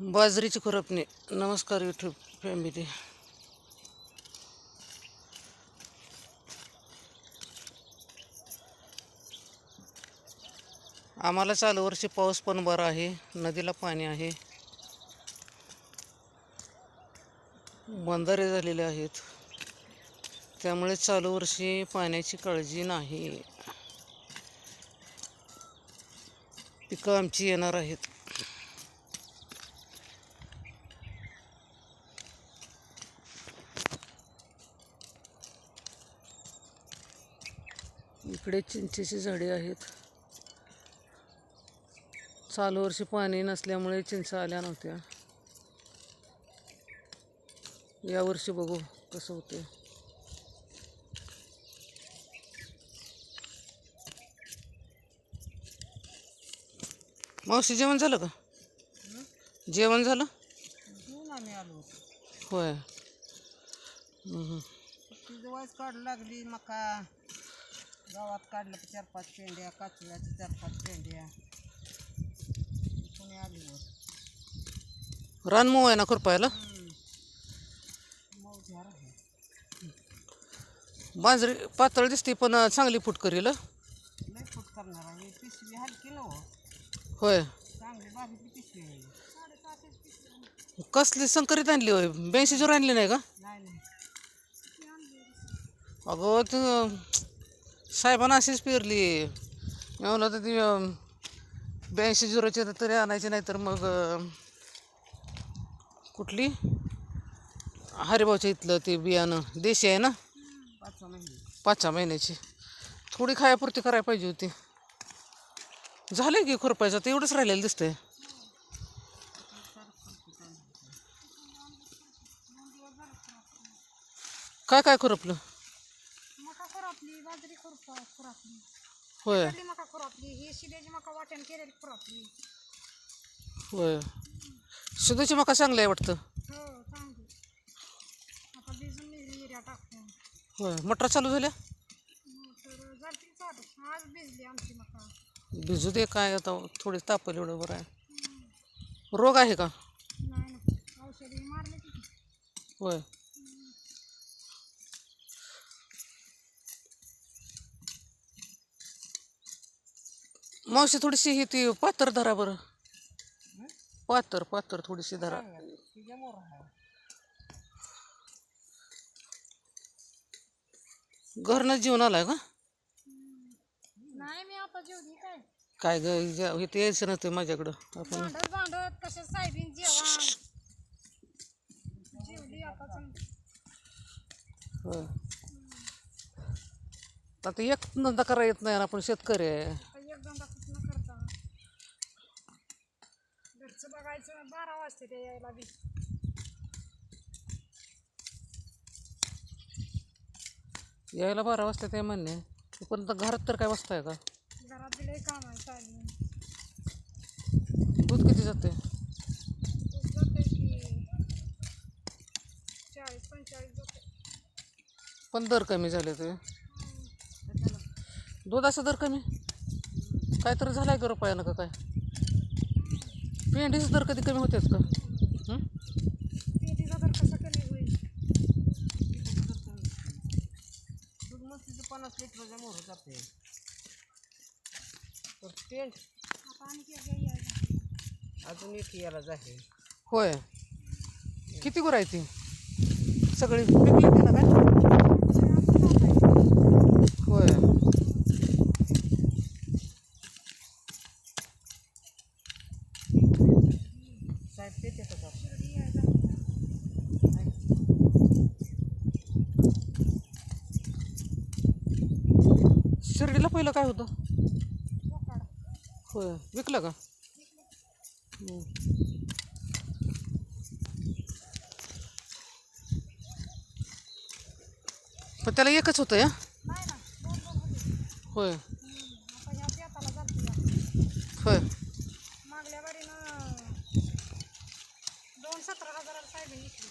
बाजरीची खुरपणी. नमस्कार युट्यूब फॅमिली आम्हाला चालू वर्षी पाऊस पण बरा आहे. नदीला पाणी आहे. बंधारे झालेले आहेत. त्यामुळे चालू वर्षी पाण्याची काळजी नाही. पिकं आमची येणार आहेत. इकडे चिंचेची झाडे आहेत. चालू वर्षी पाणी नसल्यामुळे चिंच आल्या नव्हत्या. यावर्षी बघू कसं होते मावशी जेवण झालं का? जेवण झालं? होय. काढू लागली मका गावात काढलं चार पाच पेंड्या काचव्याच्या चार पाच पेंड्या. कोणी आली वर? रान मऊ आहे ना खुरपायला? मऊ झाड आहे. बाजरी पातळ दिसते पण चांगली फूट करील? लय फूट करणार आहे. पिशवी हलकी ना हो होय. चांगली बारीकली पिशवी आहे. कसली संकरित आणली होय? ब्याऐंशी जोर आणली नाही का? नाही नाही. अगं तू साहेबांना अशीच पेरली. मी म्हणलं तर ती ब्याऐंशी झिरोची तरी आणायची नाही तर मग कुठली? हरिभाऊच्या इथलं ते बियाणं देशी आहे ना? पाच सहा महिन्याची. थोडी खायापुरती करायला पाहिजे होती. झालं की खुरपायचं? तर एवढंच राहिलेलं दिसतंय. काय काय खुरपलं? होय. कडली मका खुरापली ही शिद्याची मका वाटण केलेली खुरापली होय. शुद्धची मका चांगली आहे वाटतं. हो चांगली. आता भिजून मी टाकून. होय. मटर चालू झाल्या? मग तर झाली चालू. आज भिजली आमची मका. भिजू दे काय आता थोडी तापल एवढं बरं आहे. रोग आहे का? नाही ना औषधी मारले की होय. मावशी थोडीशी ही ती पातर धरा बरं. पातर पातर थोडीशी धरा. घरनं जीवन आलाय का? नाही मी आता जेवली काय? काय ग यायचं नव्हतं माझ्याकडं. आपण भांडत भांडत कशा साहेबीन जेवण? जेवली आता चांगली. होय. आता एक धंदा करा येत नाही आणि आपण शेतकरी आहे आता एक धंदा कुठं करता घरचं वाजते ते यायला बी. यायला बारा वाजता ते म्हणणे. पण घरात तर काय बसताय का? घरात बी काम आहे चालू दूध किती जाते जाते की चाळीस पंचेचाळीस जाते पण दर कमी झाले ते. दुधाचा दर कमी? काय तर झालाय का रुपयानं का काय? पेंडीचे दर कधी कमी होतेच का? पेटीचा दर कसा कमी होईल? दूध पन्नास लिटरच्या मोर जाते. तर पेंट. अजून एक याला आहे होय. किती गुरं आहे ती? सगळी विकली ती ना काय होय साहेब ते येतात आपल्याला शिर्डीला पहिलं काय होतं. होय विकलं का. पण त्याला एकच होतं या होय ह्या मागल्या बारीनं दोन सतरा हजाराला साहेब विकली.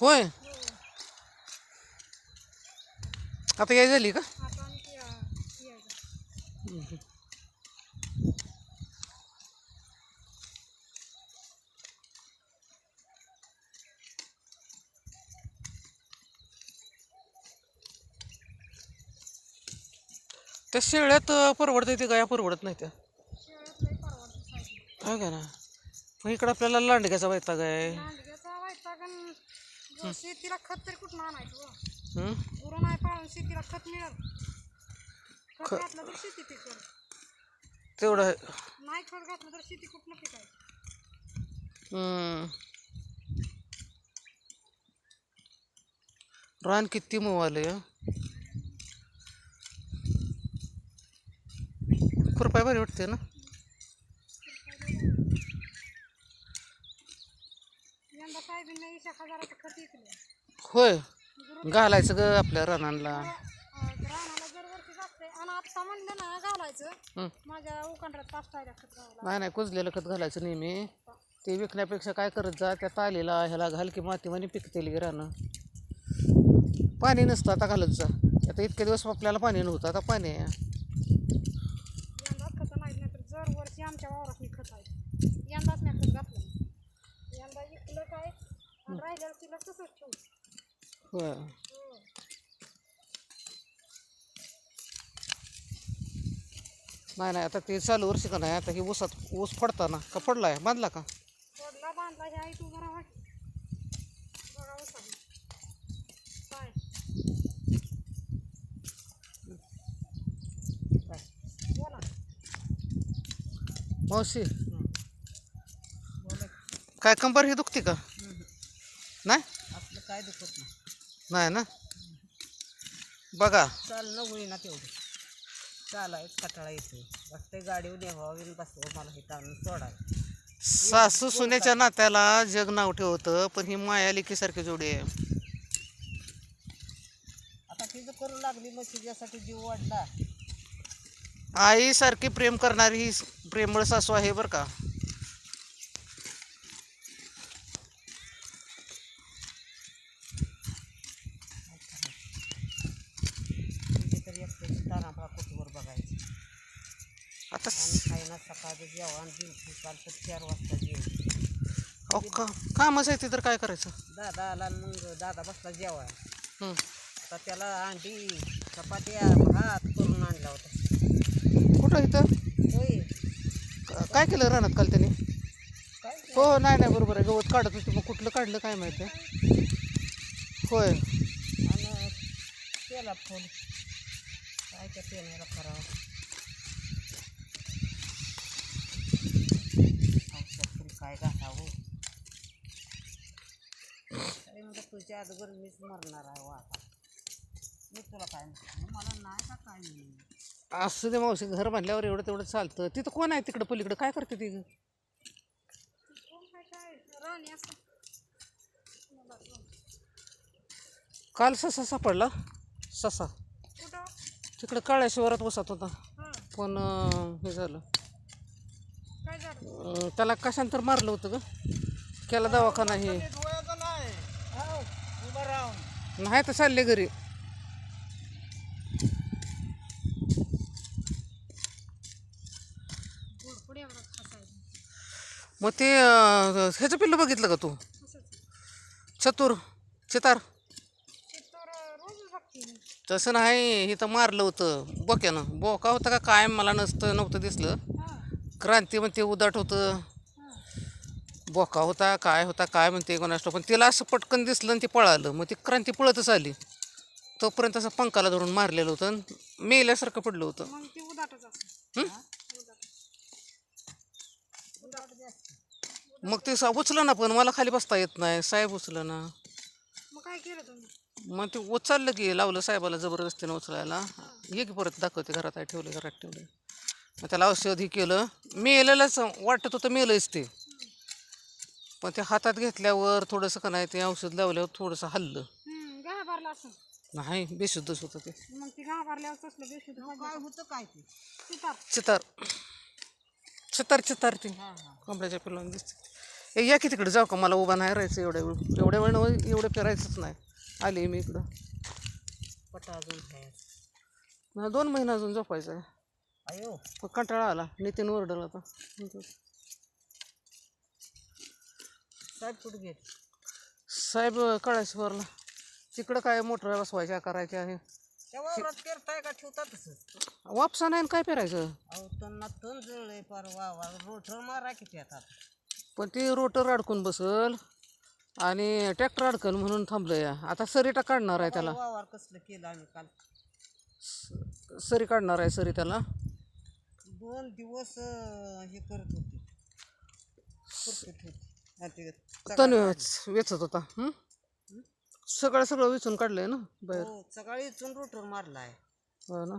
होय आता याय झाली का? त्या शेळ्यात परवडत येते गाया परवडत नाही त्या हो का ना? मग इकडे आपल्याला लांडग्याचा वैताग आहे. शेतीला खत तरी कुठून आणायचं हो? पाळून शेतीला खत मिळेल खत घातलं तर शेती पिकेल तेवढं आहे. नाही खत घातलं तर शेती कुठनं पिकायची हं. रान किती मऊ आले खुरपाय भारी वाटते ना? यंदा साहेबांनी ईशा हजाराचं खत विकलं होय। घालायचं ग आपल्या रानांना रानाला आणि म्हणलं ना घालायचं. माझ्या उकांड्यात पाच टायला खत घालायला. नाही नाही कुजलेलं खत घालायचं नेहमी. ते विकण्यापेक्षा काय करत जा त्या तालीला ह्याला घाल की मातीमध्ये पिकतेल गी रानं. पाणी नसतं आता घालत जा. आता इतके दिवस आपल्याला पाणी नव्हतं आता पाणी आहे. यंदाच खत नाही तर दरवर्षी आमच्या वावरात मी खत आहे. यंदाच नाही खत घातलं. यंदा विकलं काय आणि राहिलेलं तिला तसंच होय नाही नाही आता ते चालू वर्षी का नाही आता हे ऊसात ऊस पडताना का बांधला का? सोडला बांधला. बघा काय? बोला. मावशी. काय कंबर ही दुखते का? नाही? आपलं काय दुखत नाही. नाही ना? बघा. चालणं होईना तेवढं. चालायचं कटाळा येतो वाटतं गाडीवर नेवावी बसवं मला हे आणून सोडायचं सासू सुनेच्या नात्याला जग नाव ठेवतं पण ही माया लेकीसारखी जोडी आहे. आता तिचं करू लागली मग तिच्यासाठी जीव वाढला. आईसारखी प्रेम करणारी ही प्रेमळ सासू आहे बरं का तिथे तरी एकट्याची तारांबळा कुठवर बघायची आता आणि खायना सकाळचं जेवण दिवशी काल तर चार वाजता जेवण. अहो का कामच आहे ते तर काय करायचं? दादा आला मग दादा बसला जेवाय हं. आता त्याला अंडी चपात्या भात करून आणला होता. कुठं इथं? होय. क- काय केलं रानात काल त्याने? काय हो नाही नाही बरोबर आहे. गवत काढत होते. मग कुठलं काढलं काय माहिती आहे? होय. आणि केला फोन. काय त्या पेण्याला करावं? तरी काय घालावं अरे म्हणजे तुझ्या अगोदर मीच मरणार आहे वा आता. मी तुला काय म्हणते? मला नाही का काय असं ते मावशी घर बांधल्यावर एवढं तेवढं चालतं. तिथं कोण आहे तिकडं पलीकडं? काय करते ती? काय काय राणी असं काल ससा सापडला. ससा. कुठं? तिकडं काळ्या शिवारात बसत होता. हां. पण अं, हे झालं. अं, त्याला कशांतर मारलं होतं ग? केला दवाखाना हे. नाही तर चालले घरी. मग ते अं, ह्याचं पिल्लं बघितलं का तू? चतुर चितार. तसं नाही इथं मारलं होतं. बोक्यानं. बोका होता का काय? मला नसतं नव्हतं दिसलं. क्रांती म्हणते उदाट होतं. बोका होता काय होता काय म्हणते कोणास पण तिला असं पटकन दिसलं आणि ते पळालं. मग ती क्रांती पळतच आली. तोपर्यंत असं पंखाला धरून मारलेलं होतं आणि मेल्यासारखं पडलं होतं. मग ते उदाटच असं हं? उदाट मग ते सा- उचलं ना पण मला खाली बसता येत नाही. साहेब उचलं ना मग काय केलं तुम्ही? मग ते उचललं की लावलं साहेबाला जबरदस्तीनं उचलायला. ये की परत दाखवते घरात आहे ठेवले घरात ठेवले मग त्याला औषध ही केलं. मेलेलंच वाटत होतं मेलंच ते. पण ते हातात घेतल्यावर थोडंसं का नाही ते औषध लावल्यावर थोडंसं हल्लं. असं. नाही बेशुद्धच होतं ते. मग ती घा भरल्यावर तसलं बेशुद्ध काय होतं काय ते? सुतार चितार. चितार चितार ते. कमऱ्याच्या पिल्लांना दिसते ए या की तिकडे जाऊ का? मला उभा नाही राहायचं एवढ्या वेळ. एवढ्या वेळ नव्ह- एवढं फिरायचंच नाही. आली मी इकडं. पटा अजून दोन महिना अजून झोपायचं आहे. अयो. कंटाळा आला. नितीन ओरडला होता साहेब कुठे गेले? साहेब कळाशिवरला. तिकडं काय मोटर बसवायच्या करायच्या आहे त्या वावरात पेरताय का? ठेवता तसंच. वापसा नाही काय पेरायचं अहो त्यांना तण जळलंय पार वावर. रोटर मारा किती आता. पण ते रोटर अडकून बसल आणि ट्रॅक्टर अडकल म्हणून थांबलं या आता सरीटा काढणार आहे त्याला. वावर कसलं केलं आम्ही काल? सरी काढणार आहे सरी त्याला दोन दिवस अं, हे करत होती. ते तण. वेचत होता. हं? सगळं सगळं विचून काढलंय ना बाहेर? हो सकाळी इथून रोटर मारलाय. हो ना.